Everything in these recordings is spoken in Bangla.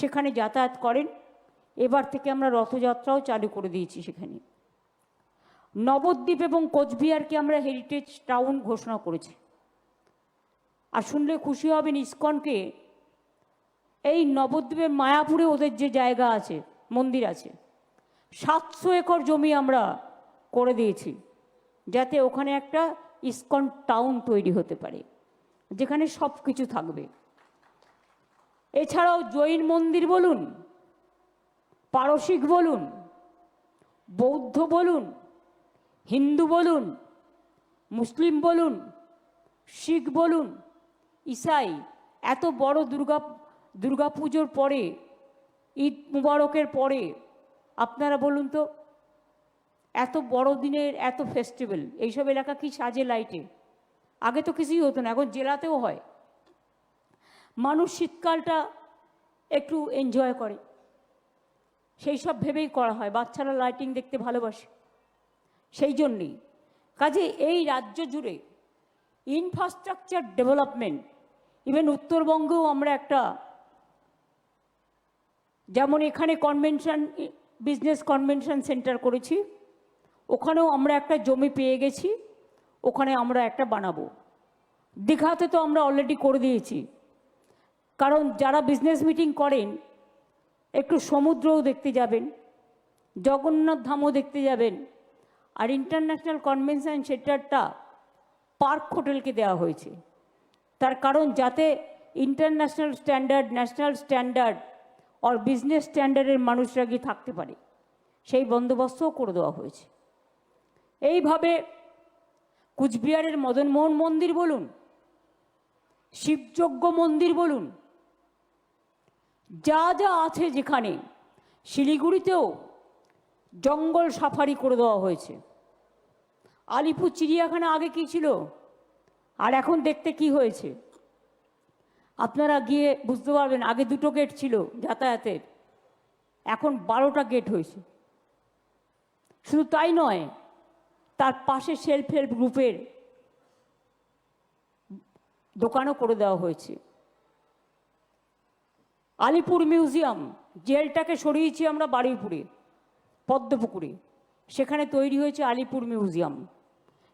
সেখানে যাতায়াত করেন। এবার থেকে আমরা রথযাত্রাও চালু করে দিয়েছি সেখানে। নবদ্বীপ এবং কোচবিহারকে আমরা হেরিটেজ টাউন ঘোষণা করেছি। আর শুনলে খুশি হবেন ইস্কনকে। এই নবদ্বীপের মায়াপুরে ওদের যে জায়গা আছে, মন্দির আছে, সাতশো একর জমি আমরা করে দিয়েছি, যাতে ওখানে একটা ইস্কন টাউন তৈরি হতে পারে, যেখানে সব কিছু থাকবে। এছাড়াও জৈন মন্দির বলুন, পারসিক বলুন, বৌদ্ধ বলুন, হিন্দু বলুন, মুসলিম বলুন, শিখ বলুন, ইসাই, এত বড় দুর্গা দুর্গা পুজোর পরে, ঈদ মুবারকের পরে, আপনারা বলুন তো, এত বড় দিনের এত ফেস্টিভ্যাল এইসব এলাকা কি সাজে লাইটে আগে তো কিছুই হতো না, এখন জেলাতেও হয়। মানুষ শীতকালটা একটু এনজয় করে। সেই সব ভেবেই করা হয়, বাচ্চারা লাইটিং দেখতে ভালোবাসে। সেই জন্যেই। কাজে এই রাজ্য জুড়ে ইনফ্রাস্ট্রাকচার ডেভেলপমেন্ট ইভেন উত্তরবঙ্গেও আমরা একটা, যেমন এখানে কনভেনশন বিজনেস কনভেনশন সেন্টার করেছি, ওখানেও আমরা একটা জমি পেয়ে গেছি, ওখানে আমরা একটা বানাবো। দীঘাতে তো আমরা অলরেডি করে দিয়েছি। কারণ যারা বিজনেস মিটিং করেন, একটু সমুদ্রও দেখতে যাবেন, জগন্নাথ ধামও দেখতে যাবেন, আর ইন্টারন্যাশনাল কনভেনশন সেন্টারটা পার্ক হোটেলকে দেওয়া হয়েছে। তার কারণ যাতে ইন্টারন্যাশনাল স্ট্যান্ডার্ড ন্যাশনাল স্ট্যান্ডার্ড আর বিজনেস স্ট্যান্ডার্ডের মানুষরা গিয়ে থাকতে পারে, সেই বন্দোবস্তও করে দেওয়া হয়েছে। এইভাবে কুচবিহারের মদনমোহন মন্দির বলুন, শিবযজ্ঞ মন্দির বলুন যা যা আছে যেখানে, শিলিগুড়িতেও জঙ্গল সাফারি করে দেওয়া হয়েছে। আলিপুর চিড়িয়াখানা আগে কি ছিল? আর এখন দেখতে কি হয়েছে? আপনারা গিয়ে বুঝতে পারবেন, আগে দুটো গেট ছিল যাতায়াতের, এখন বারোটা গেট হয়েছে। শুধু তাই নয়, তার পাশে সেলফ হেল্প গ্রুপের দোকানও করে দেওয়া হয়েছে। আলিপুর মিউজিয়াম, জেলটাকে সরিয়েছি আমরা বারুইপুরে, পদ্মপুকুরে। সেখানে তৈরি হয়েছে আলিপুর মিউজিয়াম।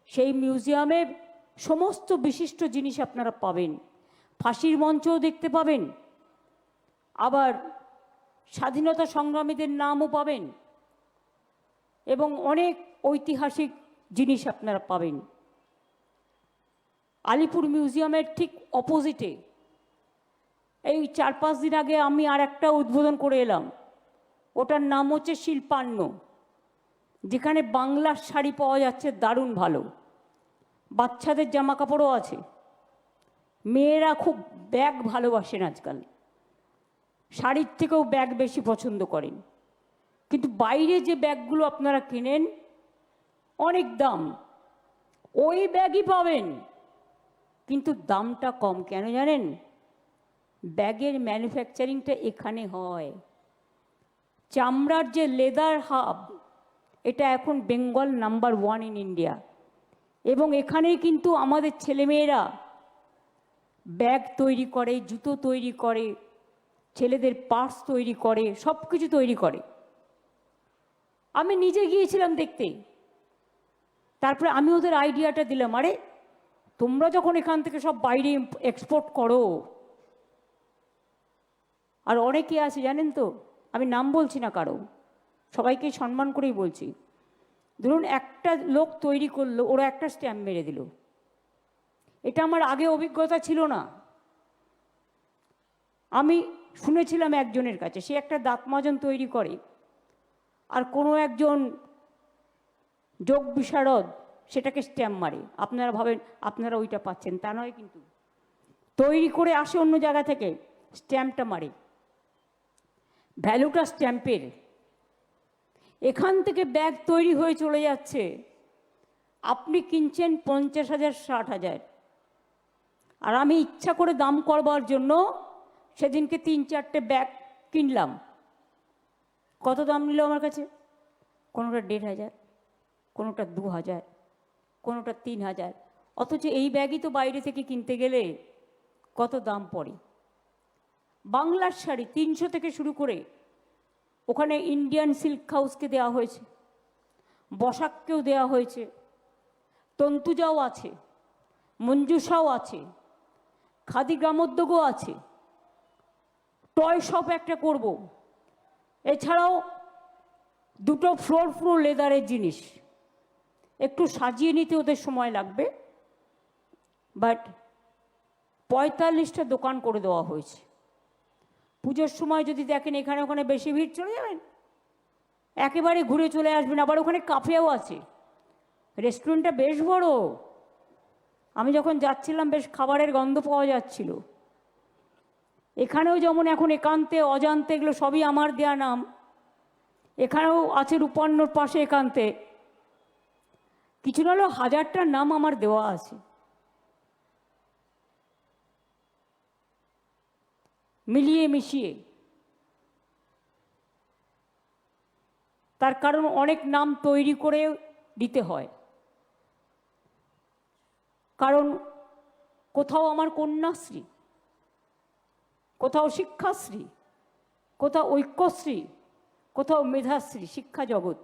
সেই মিউজিয়ামে সমস্ত বিশিষ্ট জিনিস আপনারা পাবেন। ফাঁসির মঞ্চও দেখতে পাবেন। আবার স্বাধীনতা সংগ্রামীদের নামও পাবেন। এবং অনেক ঐতিহাসিক জিনিস আপনারা পাবেন। আলিপুর মিউজিয়ামের ঠিক অপোজিটে এই চার পাঁচ দিন আগে আমি আর একটা উদ্বোধন করে এলাম। ওটার নাম হচ্ছে শিল্পান্ন। যেখানে বাংলার শাড়ি পাওয়া যাচ্ছে দারুণ ভালো। বাচ্চাদের জামা কাপড়ও আছে। মেয়েরা খুব ব্যাগ ভালোবাসেন আজকাল। শাড়ির থেকেও ব্যাগ বেশি পছন্দ করেন। কিন্তু বাইরে যে ব্যাগগুলো আপনারা কেনেন, অনেক দাম। ওই ব্যাগই পাবেন। কিন্তু দামটা কম কেন জানেন? ব্যাগের ম্যানুফ্যাকচারিংটা এখানে হয়। চামড়ার যে লেদার হাব, এটা এখন Bengal number one in India. এবং এখানেই কিন্তু আমাদের ছেলেমেয়েরা ব্যাগ তৈরি করে, জুতো তৈরি করে, ছেলেদের পার্স তৈরি করে সব কিছু তৈরি করে। আমি নিজে গিয়েছিলাম দেখতে। তারপরে আমি ওদের আইডিয়াটা দিলাম, আরে, তোমরা যখন এখান থেকে সব বাইরে এক্সপোর্ট করো আর অনেকে আছে জানেন তো? আমি নাম বলছি না কারও। সবাইকে সম্মান করেই বলছি। ধরুন একটা লোক তৈরি করল, ওরা একটা স্ট্যাম্প মেরে দিল। এটা আমার আগে অভিজ্ঞতা ছিল না। আমি শুনেছিলাম একজনের কাছে, সে একটা দাঁত মাজন তৈরি করে। আর কোনো একজন যোগ বিশারদ সেটাকে স্ট্যাম্প মারে। আপনারা ভাবেন, আপনারা ওইটা পাচ্ছেন, তা নয় কিন্তু। তৈরি করে আসে অন্য জায়গা থেকে স্ট্যাম্পটা মারে। ভ্যালুটা স্ট্যাম্পের এখান থেকে ব্যাগ তৈরি হয়ে চলে যাচ্ছে। আপনি কিনছেন পঞ্চাশ হাজার, ষাট হাজার। আর আমি ইচ্ছা করে দাম করবার জন্য সেদিনকে তিন, চারটে ব্যাগ কিনলাম। কত দাম নিল আমার কাছে? কোনোটা দেড় হাজার, কোনোটা দু হাজার, কোনোটা তিন হাজার। অথচ এই ব্যাগই তো বাইরে থেকে কিনতে গেলে কত দাম পড়ে? বাংলার শাড়ি তিনশো থেকে শুরু করে ওখানে ইন্ডিয়ান সিল্ক হাউসকে দেওয়া হয়েছে, বসাককেও দেওয়া হয়েছে, তন্তুজাও আছে, মঞ্জুষাও আছে, খাদি গ্রামোদ্যোগও আছে টয় শপ একটা করব। এছাড়াও দুটো ফ্লোর ফ্লোর লেদারের জিনিস। একটু সাজিয়ে নিতে ওদের সময় লাগবে বাট পঁয়তাল্লিশটা দোকান করে দেওয়া হয়েছে। পুজোর সময় যদি দেখেন এখানে ওখানে বেশি ভিড় চলে যাবেন। একেবারে ঘুরে চলে আসবেন। আবার ওখানে কাফেও আছে। রেস্টুরেন্টটা বেশ বড়। আমি যখন যাচ্ছিলাম, বেশ খাবারের গন্ধ পাওয়া যাচ্ছিল। এখানেও যেমন এখন একান্তে, অজান্তে এগুলো সবই আমার দেয়া নাম। এখানেও আছে রূপান্নর পাশে একান্তে। কিছু না হলেও হাজারটা নাম আমার দেওয়া আছে। মিলিয়ে মিশিয়ে। তার কারণ অনেক নাম তৈরি করে দিতে হয়। কারণ কোথাও আমার কন্যাশ্রী, কোথাও শিক্ষাশ্রী, কোথাও ঐক্যশ্রী, কোথাও মেধাশ্রী, শিক্ষা জগৎ।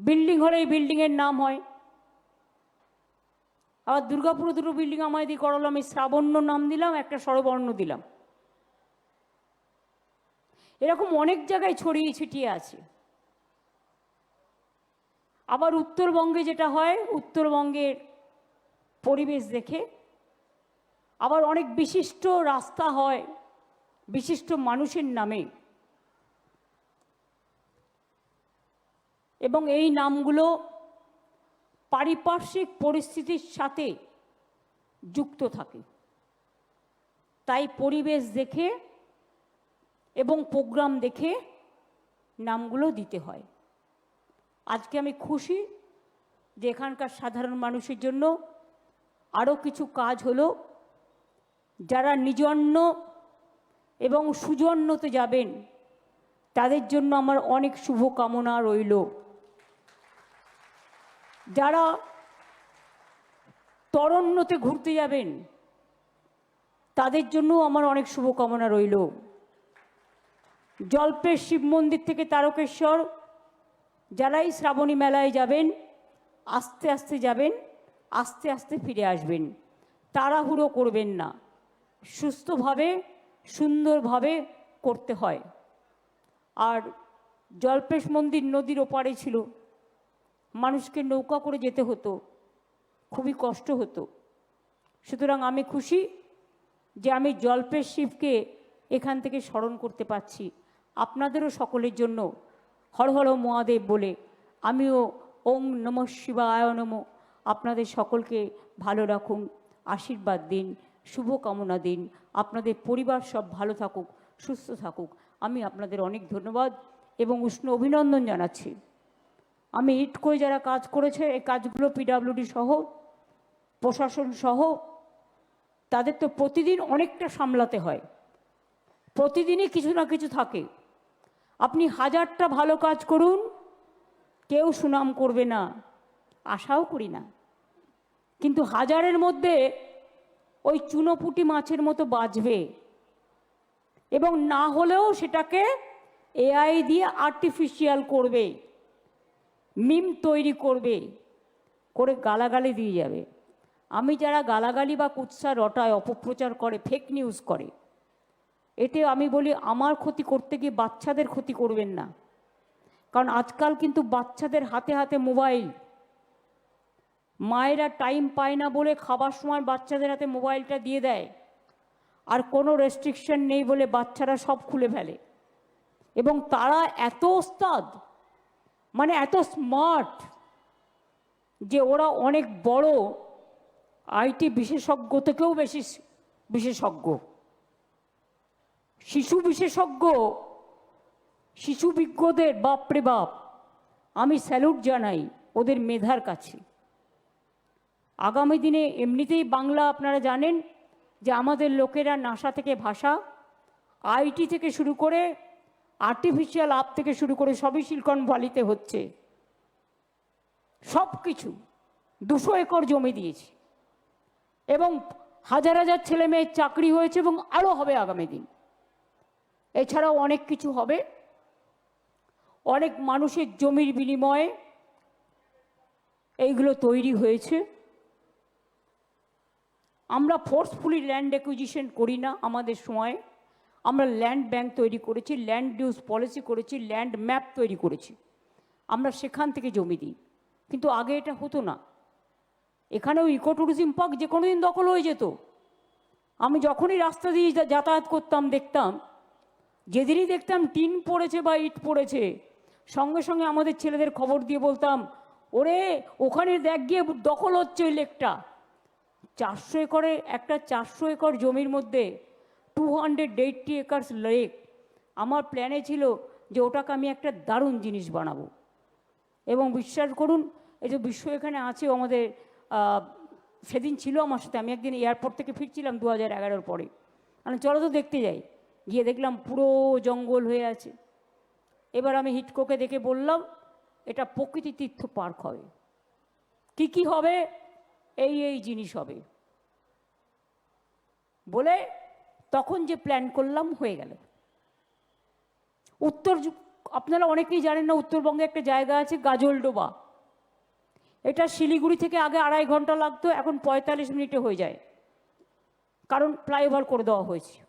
বিল্ডিং হলে এই বিল্ডিংয়ের নাম হয়। আবার দুর্গাপুরে দুটো বিল্ডিং আমায় দিয়ে করালো, আমি শ্রাবণ্য নাম দিলাম, একটা স্বরবর্ণ দিলাম। এরকম অনেক জায়গায় ছড়িয়ে ছিটিয়ে আছে। আবার উত্তরবঙ্গে যেটা হয়, উত্তরবঙ্গের পরিবেশ দেখে আবার অনেক বিশিষ্ট রাস্তা হয়, বিশিষ্ট মানুষের নামে। এবং এই নামগুলো পারিপার্শ্বিক পরিস্থিতির সাথে যুক্ত থাকে। তাই পরিবেশ দেখে এবং প্রোগ্রাম দেখে নামগুলো দিতে হয়। আজকে আমি খুশি যে এখানকার সাধারণ মানুষের জন্য আরও কিছু কাজ হলো। যারা নিজন্য এবং সুজন্যতে যাবেন, তাদের জন্য আমার অনেক শুভকামনা রইল। যারা তরণ্যতে ঘুরতে যাবেন, তাদের জন্য আমার অনেক শুভকামনা রইল। জল্পের শিব মন্দির থেকে তারকেশ্বর, যারাই শ্রাবণী মেলায় যাবেন, আস্তে আস্তে যাবেন, আস্তে আস্তে ফিরে আসবেন। তাড়াহুড়ো করবেন না। সুস্থভাবে, সুন্দরভাবে করতে হয়। আর জল্পেশ মন্দির নদীর ওপারে ছিল মানুষকে নৌকা করে যেতে হতো। খুবই কষ্ট হতো। সুতরাং আমি খুশি যে আমি জল্পের শিবকে এখান থেকে স্মরণ করতে পারছি। আপনাদেরও সকলের জন্য হর হর মহাদেব বলে আমিও ওং নম শিবায় নম। আপনাদের সকলকে ভালো রাখুন, আশীর্বাদ দিন, শুভকামনা দিন। আপনাদের পরিবার সব ভালো থাকুক, সুস্থ থাকুক। আমি আপনাদের অনেক ধন্যবাদ এবং উষ্ণ অভিনন্দন জানাচ্ছি। আমি ইটকোয় যারা কাজ করেছে, এই কাজগুলো পিডাব্লিউডি সহ, প্রশাসন সহ, তাদের তো প্রতিদিন অনেকটা সামলাতে হয়। প্রতিদিনই কিছু না কিছু থাকে। আপনি হাজারটা ভালো কাজ করুন, কেউ সুনাম করবে না। আশাও করি না। কিন্তু হাজারের মধ্যে ওই চুনোপুটি মাছের মতো বাজবে। এবং না হলেও সেটাকে এআই দিয়ে আর্টিফিশিয়াল করবে। মিম তৈরি করবে, করে গালাগালি দিয়ে যাবে। আমি যারা গালাগালি বা কুৎসা রটায়, অপপ্রচার করে ফেক নিউজ করে, এতে আমি বলি আমার ক্ষতি করতে গিয়ে বাচ্চাদের ক্ষতি করবেন না। কারণ আজকাল কিন্তু বাচ্চাদের হাতে হাতে মোবাইল। মায়েরা টাইম পায় না বলে খাবার সময় বাচ্চাদের হাতে মোবাইলটা দিয়ে দেয়। আর কোনো রেস্ট্রিকশন নেই বলে বাচ্চারা সব খুলে ফেলে। এবং তারা এত ওস্তাদ মানে এত স্মার্ট যে ওরা অনেক বড় আইটি বিশেষজ্ঞ থেকেও বেশি বিশেষজ্ঞ। শিশু বিশেষজ্ঞ, শিশু বিজ্ঞদের বাপরে বাপ, আমি স্যালুট জানাই ওদের মেধার কাছে। আগামী দিনে এমনিতেই বাংলা আপনারা জানেন যে আমাদের লোকেরা নাসা থেকে ভাষা, আইটি থেকে শুরু করে আর্টিফিশিয়াল আপ থেকে শুরু করে সবই সিলিকন ভ্যালিতে হচ্ছে। সব কিছু দুশো একর জমি দিয়েছি। এবং হাজার হাজার ছেলে মেয়ের চাকরি হয়েছে এবং আরও হবে আগামী দিন। এছাড়াও অনেক কিছু হবে। অনেক মানুষের জমির বিনিময়ে এইগুলো তৈরি হয়েছে। আমরা ফোর্সফুলি ল্যান্ড অ্যাকুইজিশন করি না আমাদের সময়ে। আমরা ল্যান্ড ব্যাংক তৈরি করেছি ল্যান্ড ডিউজ পলিসি করেছি ল্যান্ড ম্যাপ তৈরি করেছি। আমরা সেখান থেকে জমি দিই। কিন্তু আগে এটা হতো না। এখানেও ইকো ট্যুরিজম পার্ক যে কোনো দিন দখল হয়ে যেত। আমি যখনই রাস্তা দিয়ে যাতায়াত করতাম, দেখতাম, যেদিনই দেখতাম টিন পড়েছে বা ইট পড়েছে, সঙ্গে সঙ্গে আমাদের ছেলেদের খবর দিয়ে বলতাম, ওরে, ওখানে দেখ গিয়ে দখল হচ্ছে ওই লেকটা চারশো একরে, একটা চারশো একর জমির মধ্যে two hundred eighty acres lake. আমার প্ল্যানে ছিল যে ওটাকে আমি একটা দারুণ জিনিস বানাবো। এবং বিশ্বাস করুন, এই যে বিশ্ব এখানে আছে আমাদের সেদিন ছিল আমার সাথে। আমি একদিন এয়ারপোর্ট থেকে ফিরছিলাম দু হাজার এগারোর পরে। আমি চলো তো দেখতে যাই। গিয়ে দেখলাম পুরো জঙ্গল হয়ে আছে। এবার আমি হিটকোকে দেখে বললাম, এটা প্রকৃতি তীর্থ পার্ক হবে। কি কি হবে? এই এই জিনিস হবে। বলে তখন যে প্ল্যান করলাম হয়ে গেল। উত্তর আপনারা অনেকেই জানেন না, উত্তরবঙ্গে একটা জায়গা আছে গাজলডোবা। এটা শিলিগুড়ি থেকে আগে আড়াই ঘণ্টা লাগতো, এখন পঁয়তাল্লিশ মিনিটে হয়ে যায়। কারণ ফ্লাইওভার করে দেওয়া হয়েছে।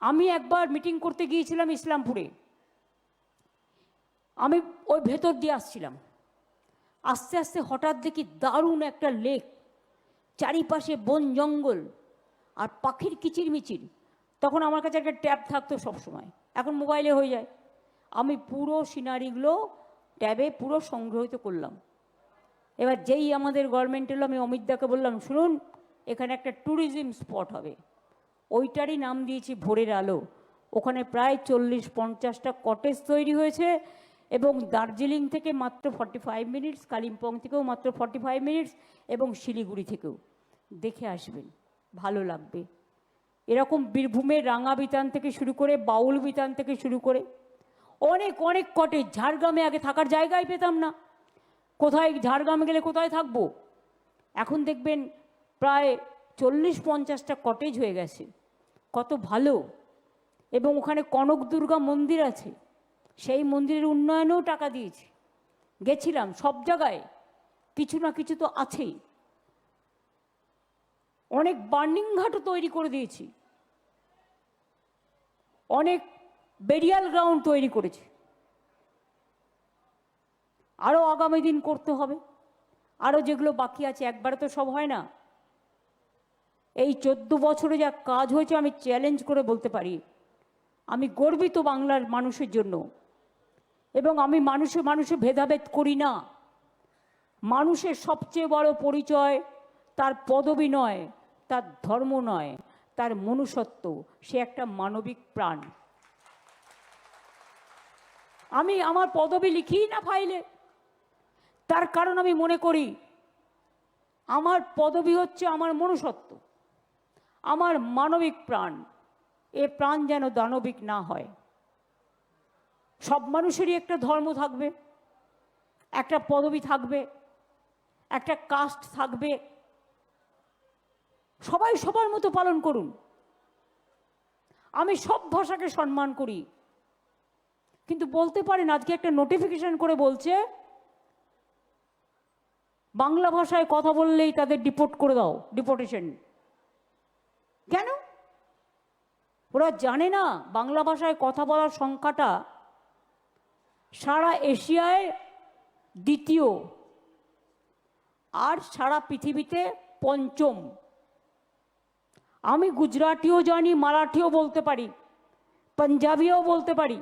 আমি একবার মিটিং করতে গিয়েছিলাম ইসলামপুরে। আমি ওই ভেতর দিয়ে আসছিলাম। আস্তে আস্তে হঠাৎ দেখি দারুণ একটা লেক, চারিপাশে বন জঙ্গল। আর পাখির কিচিরমিচির। তখন আমার কাছে একটা ট্যাব থাকতো সবসময়। এখন মোবাইলে হয়ে যায়। আমি পুরো সিনারিগুলো ট্যাবে পুরো সংগ্রহিত করলাম। এবার যেই আমাদের গভর্নমেন্ট এলো, আমি অমিতদাকে বললাম, শুনুন, এখানে একটা ট্যুরিজম স্পট হবে। ওইটারই নাম দিয়েছি ভোরের আলো। ওখানে প্রায় চল্লিশ পঞ্চাশটা কটেজ তৈরি হয়েছে এবং দার্জিলিং থেকে মাত্র ফর্টি ফাইভ মিনিটস কালিম্পং থেকেও মাত্র ফর্টি ফাইভ মিনিটস এবং শিলিগুড়ি থেকেও। দেখে আসবেন। ভালো লাগবে। এরকম বীরভূমের রাঙা বিতান থেকে শুরু করে বাউল বিতান থেকে শুরু করে অনেক অনেক কটেজ ঝাড়গ্রামে আগে থাকার জায়গায় পেতাম না। কোথায় ঝাড়গ্রামে গেলে কোথায় থাকব? এখন দেখবেন প্রায় চল্লিশ পঞ্চাশটা কটেজ হয়ে গেছে। কত ভালো। এবং ওখানে কনক দুর্গা মন্দির আছে। সেই মন্দিরের উন্নয়নেও টাকা দিয়েছি। গেছিলাম সব জায়গায়। কিছু না কিছু তো আছেই। অনেক বার্নিং ঘাটও তৈরি করে দিয়েছি। অনেক বেরিয়াল গ্রাউন্ড তৈরি করেছি। আরও আগামী দিন করতে হবে। আরও যেগুলো বাকি আছে, একবারে তো সব হয় না। এই চোদ্দ বছরে যা কাজ হয়েছে, আমি চ্যালেঞ্জ করে বলতে পারি, আমি গর্বিত বাংলার মানুষের জন্য। এবং আমি মানুষে মানুষে ভেদাভেদ করি না। মানুষের সবচেয়ে বড় পরিচয় তার পদবি নয়। তার ধর্ম নয়, তার মনুষ্যত্ব। সে একটা মানবিক প্রাণ। আমি আমার পদবি লিখিই না ফাইলে। তার কারণ আমি মনে করি, আমার পদবি হচ্ছে আমার মনুষ্যত্ব। আমার মানবিক প্রাণ। এ প্রাণ যেন দানবিক না হয়। সব মানুষেরই একটা ধর্ম থাকবে, একটা পদবি থাকবে, একটা কাস্ট থাকবে। সবাই সবার মতো পালন করুন। আমি সব ভাষাকে সম্মান করি। কিন্তু বলতে পারেন, আজকে একটা নোটিফিকেশন করে বলছে, বাংলা ভাষায় কথা বললেই তাদের ডিপোর্ট করে দাও ডিপোর্টেশন কেন? ওরা জানে না, বাংলা ভাষায় কথা বলার সংখ্যাটা সারা এশিয়ায় দ্বিতীয়, আর সারা পৃথিবীতে পঞ্চম। আমি গুজরাটিও জানি, মারাঠিও বলতে পারি, পাঞ্জাবিও বলতে পারি,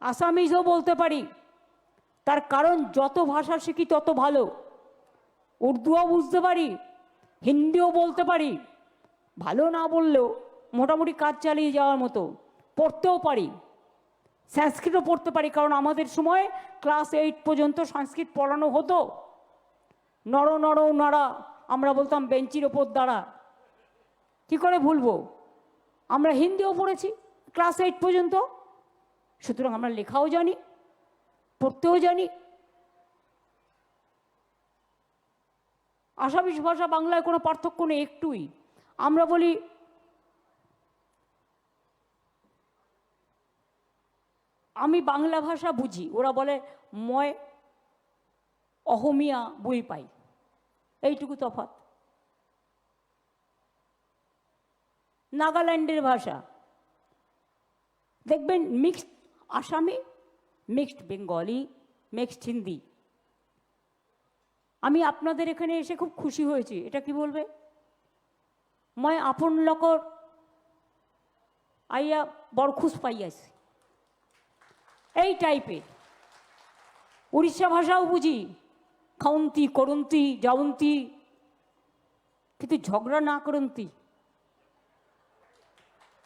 আসামিজও বলতে পারি। তার কারণ যত ভাষা শিখি তত ভালো। উর্দুও বুঝতে পারি, হিন্দিও বলতে পারি। ভালো না বললেও মোটামুটি কাজ চালিয়ে যাওয়ার মতো। পড়তেও পারি। সংস্কৃতও পড়তে পারি, কারণ আমাদের সময় ক্লাস এইট পর্যন্ত সংস্কৃত পড়ানো হতো। নর নর নড়া, আমরা বলতাম বেঞ্চির ওপর দাঁড়া। কি করে ভুলবো? আমরা হিন্দিও পড়েছি ক্লাস এইট পর্যন্ত। সুতরাং আমরা লেখাও জানি, পড়তেও জানি। আসামিস ভাষা বাংলায় কোনো পার্থক্য নেই একটুই। আমরা বলি, আমি বাংলা ভাষা বুঝি, ওরা বলে ময় অহমিয়া বই পাই। এইটুকু তফাৎ। নাগাল্যান্ডের ভাষা। দেখবেন মিক্সড আসামি মিক্সড বেঙ্গলি মিক্সড হিন্দি। আমি আপনাদের এখানে এসে খুব খুশি হয়েছি, এটা কি বলবে? মই আপন লোকর আইয়া বড় খুশ পাইয়াছি। এই টাইপের উড়িষ্যা ভাষাও বুঝি। খাউন্তি, করন্তি যাওন্তি কিন্তু ঝগড়া না করন্তি।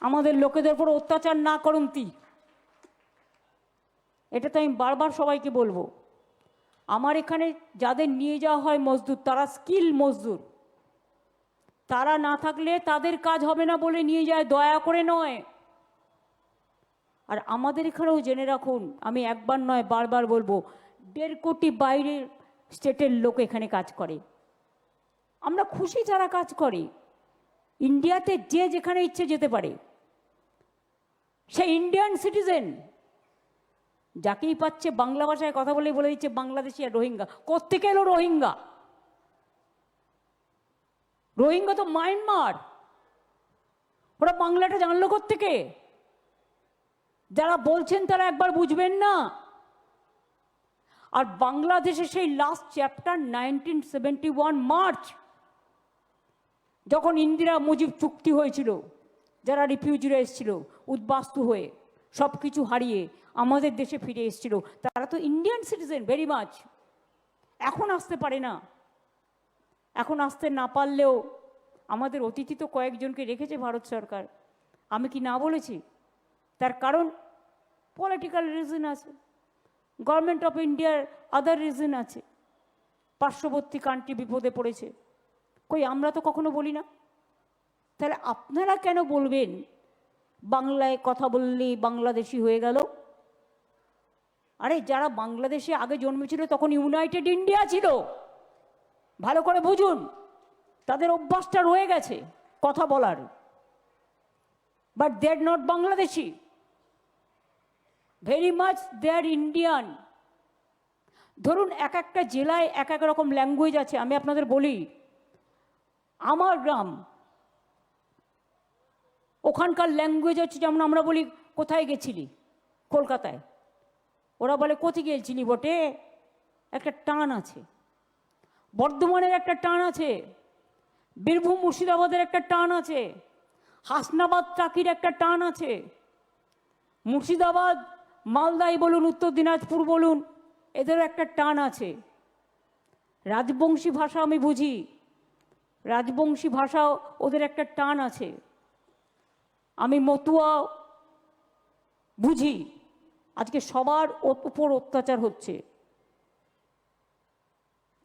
আমাদের লোকেদের উপর অত্যাচার না করন্তি এটা তো আমি বারবার সবাইকে বলব। আমার এখানে যাদের নিয়ে যাওয়া হয় মজদুর, তারা স্কিল মজদুর। তারা না থাকলে তাদের কাজ হবে না বলে নিয়ে যায়, দয়া করে নয়। আর আমাদের এখানেও জেনে রাখুন, আমি একবার নয়, বারবার বলব, দেড় কোটি বাইরের স্টেটের লোক এখানে কাজ করে। আমরা খুশি যারা কাজ করে। ইন্ডিয়াতে যে যেখানে ইচ্ছে যেতে পারে। সে ইন্ডিয়ান সিটিজেন যাকেই পাচ্ছে বাংলা ভাষায় কথা বলে বলে দিচ্ছে বাংলাদেশি আর রোহিঙ্গা। কোত্থেকে এলো রোহিঙ্গা? রোহিঙ্গা তো মায়ানমার ওরা বাংলাটা জানলো থেকে যারা বলছেন তারা একবার বুঝবেন না। আর বাংলাদেশে সেই last chapter nineteen seventy one March যখন ইন্দিরা মুজিব চুক্তি হয়েছিল যারা রিফিউজিরা এসেছিল, উদ্বাস্তু হয়ে সব কিছু হারিয়ে আমাদের দেশে ফিরে এসেছিল, তারা তো ইন্ডিয়ান সিটিজেন ভেরি মাচ এখন আসতে পারে না। এখন আসতে না পারলেও আমাদের অতিথি তো কয়েকজনকে রেখেছে ভারত সরকার। আমি কি না বলেছি? তার কারণ পলিটিক্যাল রিজন আছে। গভর্নমেন্ট অফ ইন্ডিয়ার আদার রিজন আছে। পার্শ্ববর্তী কান্ট্রি বিপদে পড়েছে। কই আমরা তো কখনো বলি না? তাহলে আপনারা কেন বলবেন, বাংলায় কথা বললেই বাংলাদেশি হয়ে গেল? আরে, যারা বাংলাদেশে আগে জন্মেছিল তখন ইউনাইটেড ইন্ডিয়া ছিল। ভালো করে বুঝুন, তাদের অভ্যাসটা রয়ে গেছে কথা বলার। But they are not Bangladeshi very much they are Indian ধরুন, এক একটা জেলায় এক এক রকম ল্যাঙ্গুয়েজ আছে, আমি আপনাদের বলি। আমার গ্রাম ওখানকার ল্যাঙ্গুয়েজ হচ্ছে যেমন আমরা বলি, কোথায় গেছিলি? কলকাতায়। ওরা বলে কোথায় গেছিলি বটে? একটা টান আছে। বর্ধমানের একটা টান আছে। বীরভূম মুর্শিদাবাদের একটা টান আছে। হাসনাবাদ চাকির একটা টান আছে। মুর্শিদাবাদ, মালদাই বলুন, উত্তর দিনাজপুর বলুন এদেরও একটা টান আছে। রাজবংশী ভাষা আমি বুঝি। রাজবংশী ভাষাও ওদের একটা টান আছে। আমি মতুয়া বুঝি। আজকে সবার উপর অত্যাচার হচ্ছে।